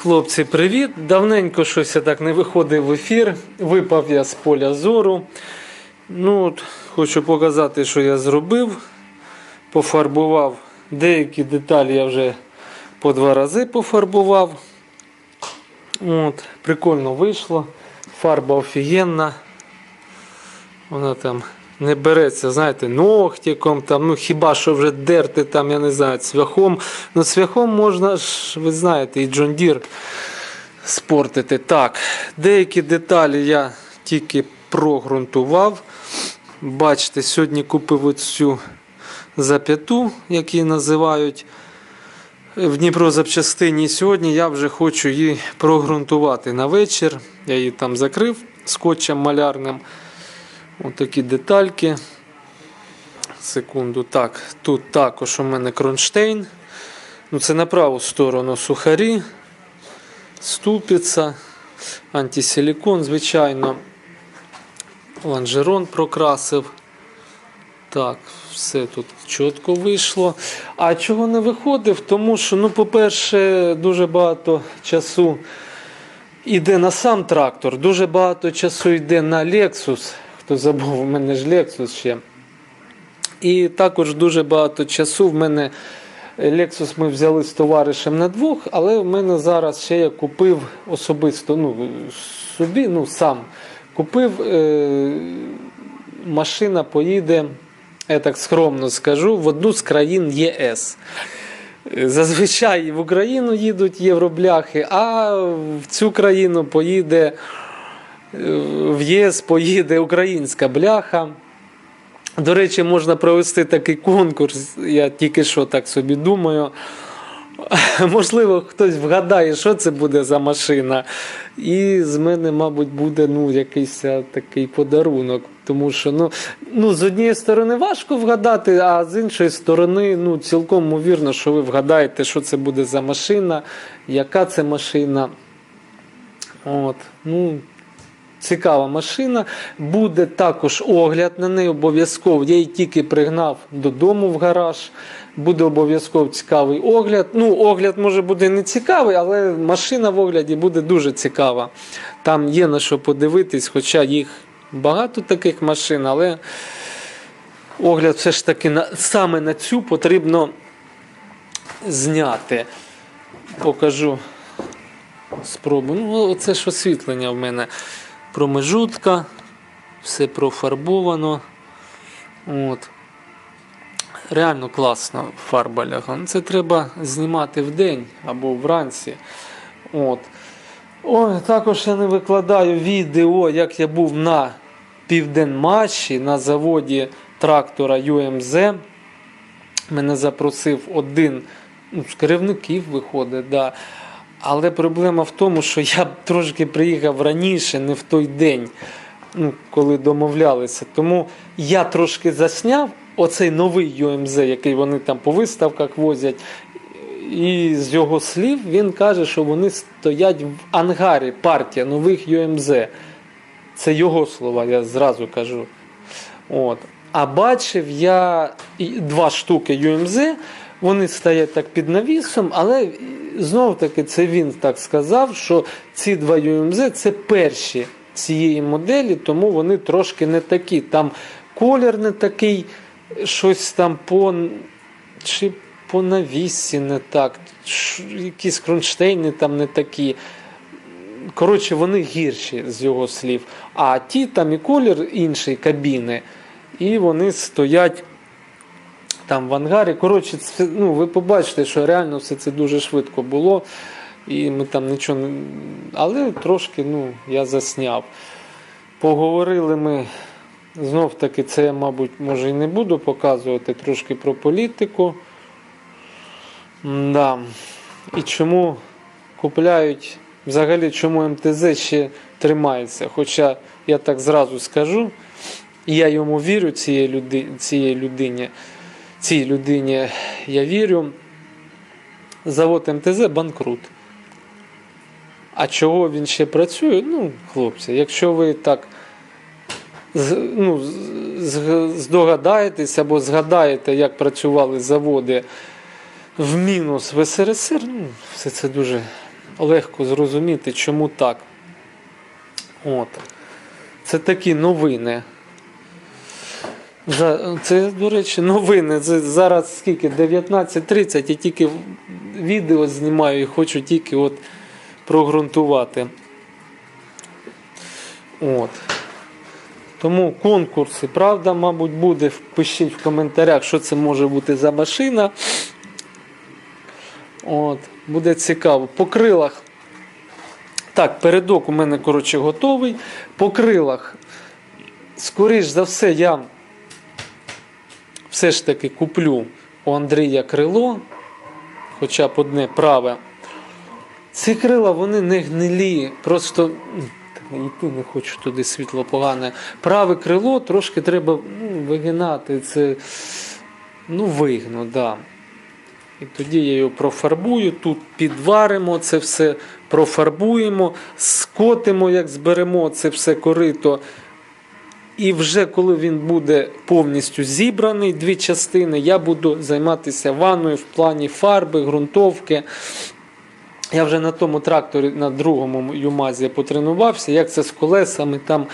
Хлопці, привіт! Давненько щось я так не виходив в ефір. Випав я з поля зору. Ну, от, хочу показати, що я зробив. Пофарбував деякі деталі я вже по два рази пофарбував. От, прикольно вийшло. Фарба офігенна. Вона там не береться, знаєте, ногтиком, там, ну хіба що вже дерти, там, я не знаю, цвяхом. Ну, цвяхом можна ж, ви знаєте, і Джон Дір спортити. Так, деякі деталі я тільки прогрунтував. Бачите, сьогодні купив оцю зап'яту, як її називають в Дніпро запчастині. Сьогодні я вже хочу її прогрунтувати на вечір. Я її там закрив скотчем малярним. Ось такі детальки. Секунду. Так, тут також у мене кронштейн. Ну, це на праву сторону сухарі, ступиця, антисилікон, звичайно. Лонжерон прокрасив. Так, все тут чітко вийшло. А чого не виходив? Тому що, ну, по-перше, дуже багато часу йде на сам трактор, дуже багато часу йде на Lexus. Хто забув, у мене ж Lexus ще. І також дуже багато часу в мене Lexus ми взяли з товаришем на двох, але в мене зараз ще я купив особисто, ну, собі, ну сам купив. Е- машина поїде, я так скромно скажу, в одну з країн ЄС. Зазвичай в Україну їдуть євробляхи, а в цю країну поїде в ЄС поїде українська бляха. До речі, можна провести такий конкурс, я тільки що так собі думаю. Можливо, хтось вгадає, що це буде за машина. І з мене, мабуть, буде ну, якийсь такий подарунок. Тому що ну, ну, з однієї сторони важко вгадати, а з іншої сторони, ну, цілком ймовірно, що ви вгадаєте, що це буде за машина, яка це машина. От, ну, Цікава машина. Буде також огляд на неї обов'язково. Я її тільки пригнав додому в гараж. Буде обов'язково цікавий огляд. Ну, огляд може буде не цікавий, але машина в огляді буде дуже цікава. Там є на що подивитись, хоча їх багато таких машин, але огляд все ж таки на, саме на цю потрібно зняти. Покажу. Спробую. Ну, оце ж освітлення в мене промежутка, все профарбовано. От. Реально класно фарба лягла. Ну, Це треба знімати вдень або вранці. От. Ой, також я не викладаю відео, як я був на південматчі на заводі трактора UMZ. Мене запросив один ну, з керівників виходить. Да. Але проблема в тому, що я трошки приїхав раніше, не в той день, ну, коли домовлялися. Тому я трошки засняв оцей новий UMZ, який вони там по виставках возять. І з його слів він каже, що вони стоять в ангарі партія нових UMZ. Це його слова, я зразу кажу. От. А бачив я два штуки UMZ, вони стоять так під навісом, але знову таки це він так сказав, що ці два UMZ це перші цієї моделі, тому вони трошки не такі. Там колір не такий, щось там по чи по навісі не так, якісь кронштейни там не такі. Коротше, вони гірші з його слів. А ті там і колір інший кабіни, і вони стоять там в ангарі. Коротше, це, ну, ви побачите, що реально все це дуже швидко було. І ми там нічого не. Але трошки ну, я засняв. Поговорили ми. Знов таки, це я, мабуть, може і не буду показувати трошки про політику. Да. І чому купляють, взагалі, чому МТЗ ще тримається. Хоча я так зразу скажу, я йому вірю, цієї людині, цій людині я вірю. Завод МТЗ банкрут. А чого він ще працює? Ну, хлопці, якщо ви так ну, здогадаєтесь або згадаєте, як працювали заводи в мінус в СРСР, ну, все це дуже легко зрозуміти, чому так. От. Це такі новини. Це, до речі, новини. Це зараз скільки? 19.30 і тільки відео знімаю і хочу тільки от прогрунтувати. От. Тому конкурси, правда, мабуть, буде. Пишіть в коментарях, що це може бути за машина. От, буде цікаво. По крилах. Так, передок у мене, коротше, готовий. По крилах, скоріш за все, я все ж таки куплю у Андрія крило, хоча б одне праве. Ці крила вони не гнилі, просто йти не хочу туди світло погане. Праве крило трошки треба ну, вигинати. Це ну, вигну, да. І тоді я його профарбую, тут підваримо це все, профарбуємо, скотимо, як зберемо це все корито. І вже коли він буде повністю зібраний, дві частини, я буду займатися ванною в плані фарби, ґрунтовки. Я вже на тому тракторі, на другому Юмазі потренувався, як це з колесами там.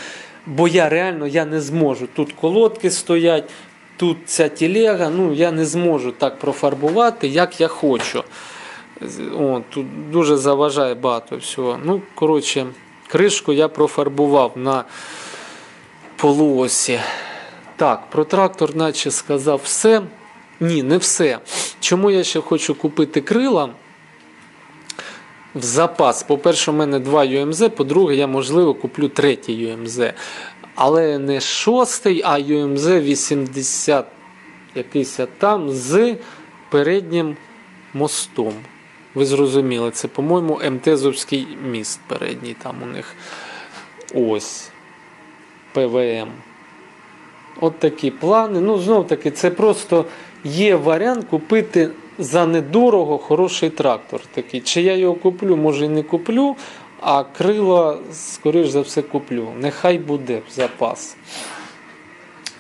Бо я реально я не зможу. Тут колодки стоять, тут ця тілега, ну я не зможу так профарбувати, як я хочу. О, тут дуже заважає багато всього. Ну, коротше, кришку я профарбував на полуосі. Так, про трактор, наче сказав все. Ні, не все. Чому я ще хочу купити крила? в запас. По-перше, у мене два UMZ, по-друге, я, можливо, куплю третій UMZ. Але не шостий, а UMZ 80 якийсь там з переднім мостом. Ви зрозуміли, це, по-моєму, МТЗовський міст передній там у них. Ось. ПВМ. От такі плани. Ну, знов таки, це просто є варіант купити за недорого хороший трактор. Такий. Чи я його куплю, може і не куплю, а крила, скоріш за все, куплю. Нехай буде запас.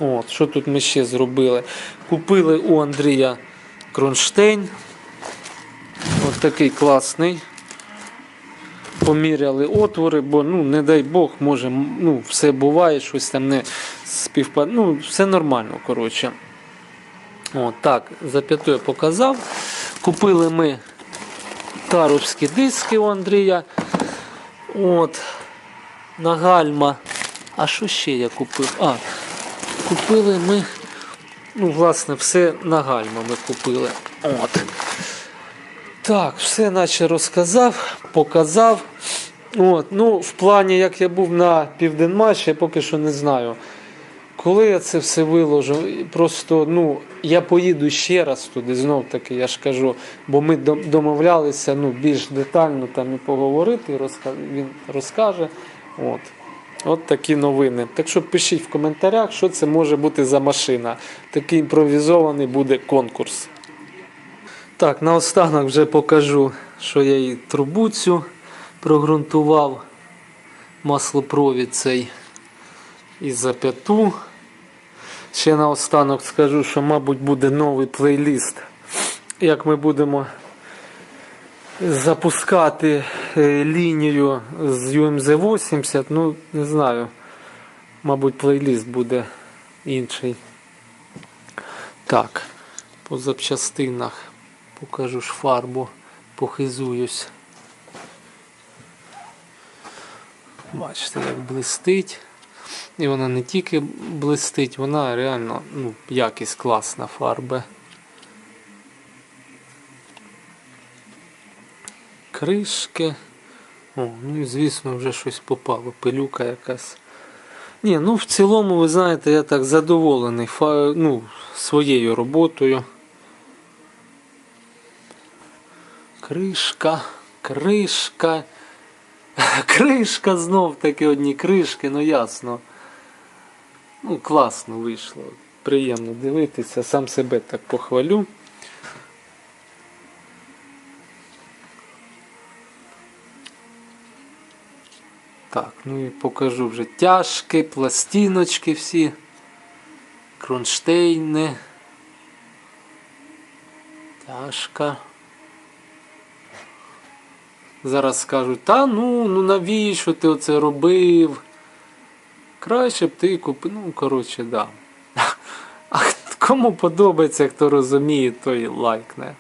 От, що тут ми ще зробили? Купили у Андрія кронштейн. От такий класний. Поміряли отвори, бо ну, не дай Бог, може, ну, все буває, щось там не співпадає. Ну, все нормально, коротше. От, так, за п'яту я показав. Купили ми таровські диски у Андрія. От, на гальма. А що ще я купив? А, купили ми. Ну, власне, все на гальма ми купили. От. Так, все наче розказав, показав. От, ну, в плані, як я був на Південмаші, я поки що не знаю. Коли я це все виложу, просто ну, я поїду ще раз туди, знов таки, я ж кажу, бо ми домовлялися ну, більш детально там і поговорити, він розкаже. От. От такі новини. Так що пишіть в коментарях, що це може бути за машина. Такий імпровізований буде конкурс. Так, наостанок вже покажу, що я і трубу цю прогрунтував. Маслопровід цей і за п'яту. Ще наостанок скажу, що, мабуть, буде новий плейліст. Як ми будемо запускати е, лінію з UMZ 80, ну, не знаю. Мабуть, плейліст буде інший. Так, по запчастинах покажу ж фарбу, похизуюсь. Бачите, як блистить. І вона не тільки блистить, вона реально ну, якість класна фарби. Кришки. О, ну і звісно вже щось попало, пилюка якась. Ні, ну в цілому, ви знаєте, я так задоволений ну, своєю роботою. Кришка, кришка. Кришка знов таки одні кришки, ну ясно. Ну, класно вийшло. Приємно дивитися, сам себе так похвалю. Так, ну і покажу вже тяжки, пластиночки всі, кронштейни. Тяжка. Зараз скажуть, та ну, ну навіщо ти оце робив? Краще б ти купив. Ну, коротше, да. А кому подобається, хто розуміє, той лайкне.